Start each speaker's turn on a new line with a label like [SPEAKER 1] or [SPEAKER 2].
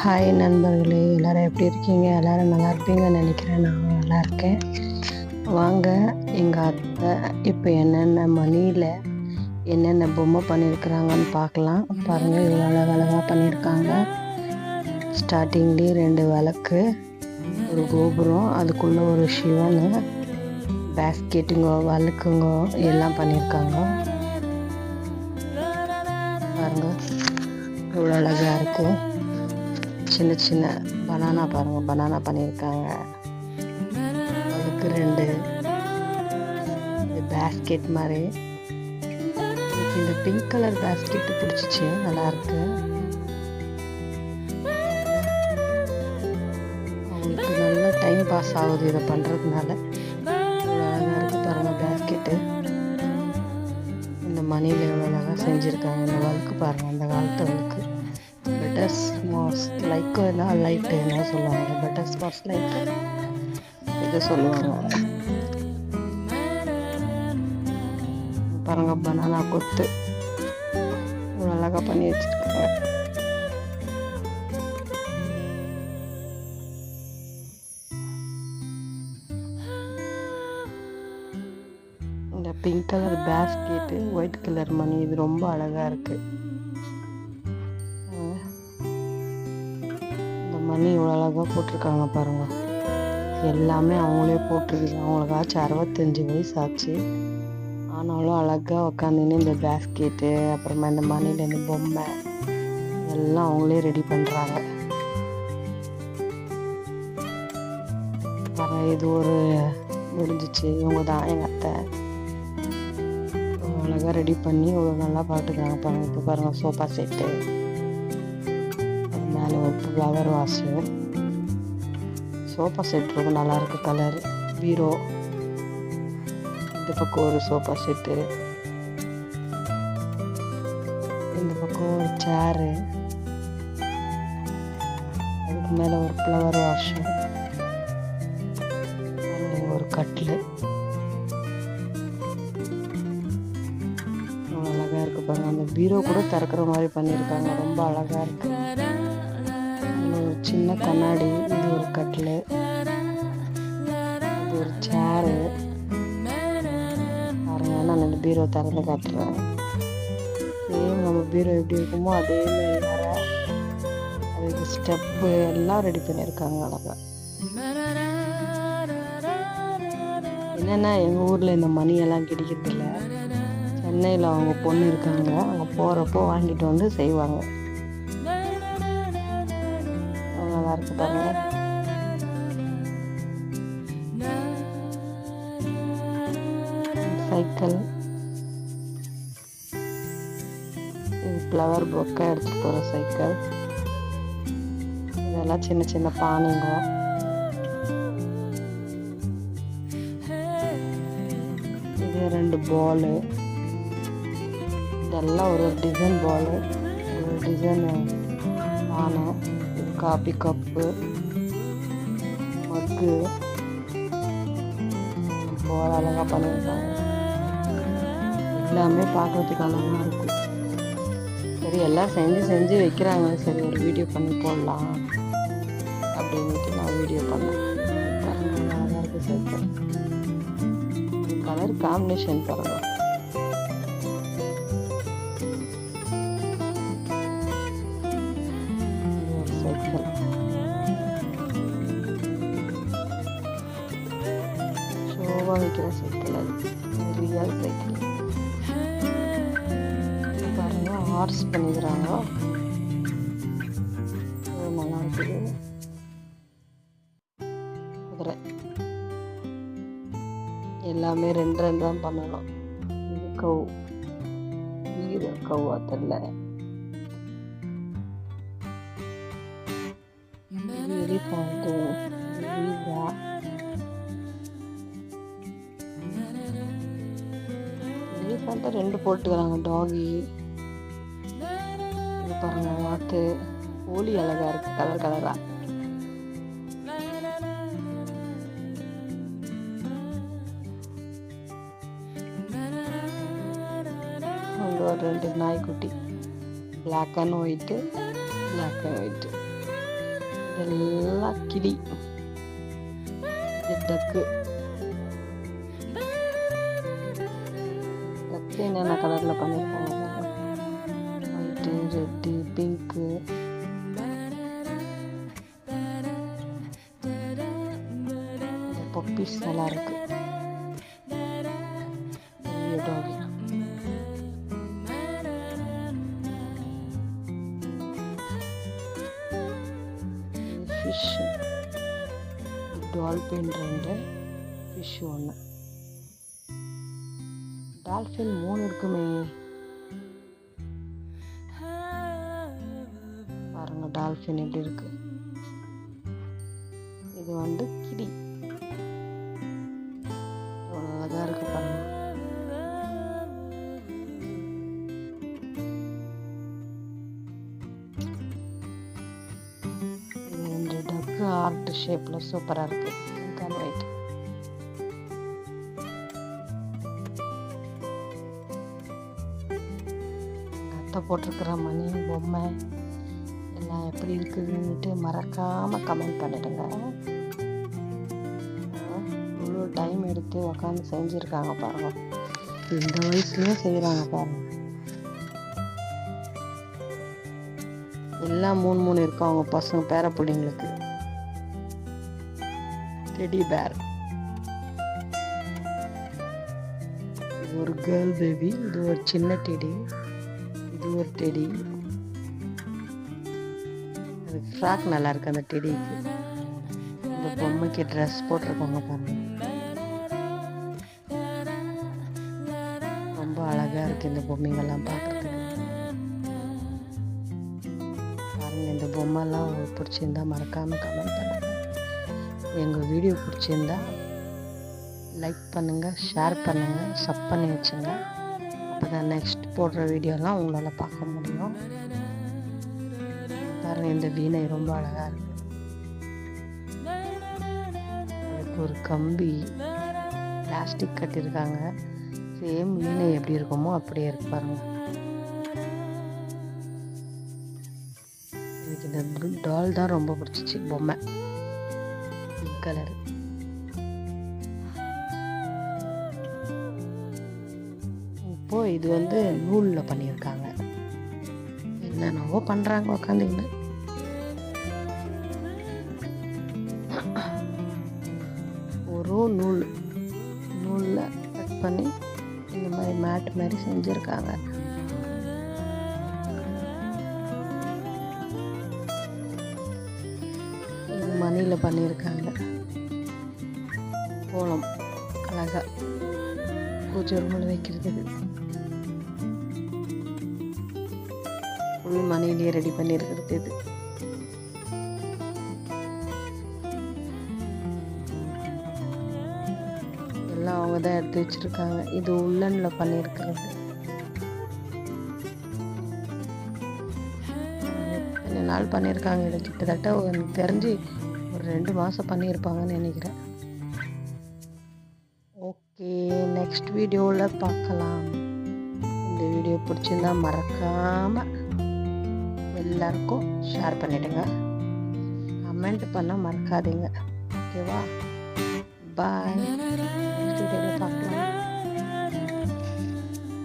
[SPEAKER 1] Hi நண்பர்களே. எல்லோரும் எப்படி இருக்கீங்க? எல்லோரும் நல்லா இருப்பீங்கன்னு நினைக்கிறேன். நான் நல்லா இருக்கேன். வாங்க எங்கள் அத்தை இப்போ என்னென்ன மணியில் என்னென்ன பொம்மை பண்ணியிருக்கிறாங்கன்னு பார்க்கலாம். பாருங்கள் இவ்வளோ அழகழகாக பண்ணியிருக்காங்க ஸ்டார்டிங்லேயே ரெண்டு விளக்கு ஒரு கோபுரம் அதுக்குள்ளே ஒரு சிவன் பேஸ்கெட்டுங்க வழுக்குங்க எல்லாம் பண்ணியிருக்காங்க பாருங்கள் இவ்வளோ அழகாக இருக்கும். சின்ன சின்ன பனானா பாருங்க பனானா பண்ணியிருக்காங்க. அதுக்கு ரெண்டு பேஸ்கெட் மாதிரி. எனக்கு இந்த பிங்க் கலர் பேஸ்கெட் பிடிச்சிச்சு நல்லா இருக்கு. அவங்களுக்கு நல்லா டைம் பாஸ் ஆகுது இதை பண்ணுறதுனால அழகாக இருக்குது பாருங்கள் பேஸ்கெட்டு இந்த மணியில் எவ்வளோ அழகாக செஞ்சுருக்காங்க. இந்த வழக்கு பாருங்கள் அந்த காலத்து வழக்கு பெட்டர்ஸ் மாஸ் லைக் தான் லைட் என்ன சொல்லுவாங்க. பட்டர் ஸ்காட்ச் லைக் இது சொல்லுவாங்க. பாருங்க பனானா கொத்து. அழகா அழகாக பண்ணி வச்சுருக்காங்க. இந்த pink colour basket white colour மணி இது ரொம்ப அழகாக இருக்குது மணி இவ்வளோ அழகாக போட்டிருக்காங்க பாருங்கள் எல்லாமே அவங்களே போட்டிருக்குது அவங்களுக்காச்சும் அறுபத்தஞ்சி வயசு ஆச்சு. ஆனாலும் அழகாக உக்காந்துன்னு இந்த பேஸ்கெட்டு அப்புறமா இந்த மணியில் இந்த பொம்மை எல்லாம் அவங்களே ரெடி பண்ணுறாங்க இது ஒரு முடிஞ்சிச்சு. இவங்க தான் எங்கள் அத்தை. அழகாக ரெடி பண்ணி இவ்வளோ நல்லா பாட்டுக்கிறாங்க பாருங்கள் இப்போ பாருங்கள் சோஃபா செட்டு மேலே ஒரு ஃப்ளவர் வாஷு சோஃபா செட் ரொம்ப நல்லாயிருக்கு கலர். பீரோ. இந்த பக்கம் ஒரு சோஃபா செட்டு. இந்த பக்கம் ஒரு சேரு. அதுக்கு மேலே ஒரு ஃப்ளவர் வாஷு. ஒரு கட்டில். அழகாக இருக்கு பாருங்க. அந்த பீரோ கூட திறக்கிற மாதிரி பண்ணியிருக்காங்க. ரொம்ப அழகாக இருக்கு. சின்ன கண்ணாடி இது ஒரு கட்டில் இது ஒரு சேரு. பாருங்க நான் அந்த பீரோ திறந்து காட்டுறேன். சேம் நம்ம பீரோ எப்படி இருக்குமோ அதே மாதிரி வர அதுக்கு ஸ்டெப்பு எல்லாம் ரெடி பண்ணியிருக்காங்க அழகாக என்னென்னா எங்கள் ஊரில் இந்த மணியெல்லாம் கிடைக்கிறதில்ல. சென்னையில் அவங்க பொண்ணு இருக்காங்க. அங்கே போகிறப்போ வாங்கிட்டு வந்து செய்வாங்க. நல்லா சைக்கிள் இது ஃப்ளவர் பொக்கை எடுத்துகிட்டு போகிற சைக்கிள் இதெல்லாம் சின்ன சின்ன பானைங்க. இது ரெண்டு பாலு இதெல்லாம் ஒரு ஒரு டிசைன் பாலு ஒரு டிசைன் பானை. இது காபி பருப்பு மக்கு போல அழகாக பண்ணியிருக்காங்க. எல்லாமே பார்க்கறதுக்கு அழகாக இருக்குது சரி எல்லாம் செஞ்சு செஞ்சு வைக்கிறாங்க. சரி ஒரு வீடியோ பண்ணி போடலாம் அப்படின்ட்டு நான் வீடியோ பண்ணேன். அழகாக இருக்குது சைக்கிள் கலர் காம்பினேஷன் பாருங்கள் பாருங்க பண்ணிக்கிறாங்க. நல்லா இருக்குது. குதிரை எல்லாமே ரெண்டு ரெண்டு தான் பண்ணணும். இது கவு. இது கவ்வா தெரில ரெண்டு போட்டுக்கிறாங்க டாகி இது பாருங்க வாத்து கோழி அழகா இருக்கு கலர் கலரா. அங்கே ஒரு ரெண்டு நாய்க்குட்டி. Black and white black and white இதெல்லாம் கிளி. இது டக்கு டக்கு என்னென்ன கலரில் பண்ணியிருக்கோம் பப்பீஸ் நல்லா இருக்கு. பெரிய டாகி ஃபிஷ் டால்பின் ரெண்டு ஃபிஷ் ஒன்று டால்ஃபின் மூணு இருக்குமே. பாருங்கள் டால்ஃபின் எப்படி இருக்குது இது வந்து ஹார்ட் ஷேப்பில் சூப்பராக இருக்குது இருக்கு. பிங்க் அத்தை போட்டிருக்கிற மணி பொம்மை எல்லாம் எப்படி இருக்குதுன்ட்டு மறக்காம கமெண்ட் பண்ணிடுங்க. இவ்வளோ டைம் எடுத்து உக்காந்து செஞ்சுருக்காங்க பாருங்க. இந்த வயசுலேயும் செய்கிறாங்க பாருங்க. எல்லாம் மூணு மூணு இருக்கும் அவங்க பசங்க பேர பிள்ளைங்களுக்கு. டெடி பேர் இது ஒரு கேர்ள் பேபி இது ஒரு சின்ன டெடி இது ஒரு டெடி அது ஃப்ராக் நல்லா இருக்கு அந்த டெடிக்கு இந்த பொம்மைக்கு ட்ரெஸ் போட்டிருக்கோங்க பாருங்க. ரொம்ப அழகா இருக்கு இந்த பொம்மைங்கெல்லாம் பார்க்கறதுக்கு. பாருங்க இந்த பொம்மைலாம் உங்களுக்கு பிடிச்சிருந்தா மறக்காம கமெண்ட் பண்ணுங்க. எங்கள் வீடியோ பிடிச்சிருந்தா லைக் பண்ணுங்கள் ஷேர் பண்ணுங்கள் சப் பண்ணி வச்சுங்க. அப்பதான் நெக்ஸ்ட் போடுற வீடியோலாம் உங்களால் பார்க்க முடியும். பாருங்கள் இந்த வீணை ரொம்ப அழகாக இருக்கு. அதுக்கு ஒரு கம்பி பிளாஸ்டிக் கட்டியிருக்காங்க. சேம் வீணை எப்படி இருக்குமோ அப்படியே இருக்கு பாருங்கள் எனக்கு இந்த டால் தான் ரொம்ப பிடிச்சிச்சு பொம்மை. Pink colour. இப்போ இது வந்து நூலில் பண்ணியிருக்காங்க. என்னென்னவோ பண்ணுறாங்க உக்காந்துக்கின்னு. ஒரு நூல் நூலில் கட் பண்ணி இந்த மாதிரி மேட் மாதிரி செஞ்சுருக்காங்க. இது பண்ணியிருக்காங்க. கோலம் அழகா. பூஜை ரூமில் வைக்கிறதுக்கு ஃபுல் மணிலேயே ரெடி பண்ணியிருக்கிறது இது. எல்லாம் அவங்க தான் எடுத்து வச்சிருக்காங்க. இது உள்ளனில் பண்ணியிருக்கிறது. நாள் பண்ணியிருக்காங்க. இதை கிட்டத்தட்ட எனக்கு தெரிஞ்சு ரெண்டு மாதம் பண்ணியிருப்பாங்கன்னு நினைக்கிறேன். ஓகே நெக்ஸ்ட் வீடியோவில் பார்க்கலாம். இந்த வீடியோ பிடிச்சிருந்தா மறக்காமல் எல்லாருக்கும் ஷேர் பண்ணிவிடுங்க கமெண்ட் பண்ண மறக்காதீங்க. ஓகேவா பாய் நெக்ஸ்ட் வீடியோவில் பார்க்கலாம்.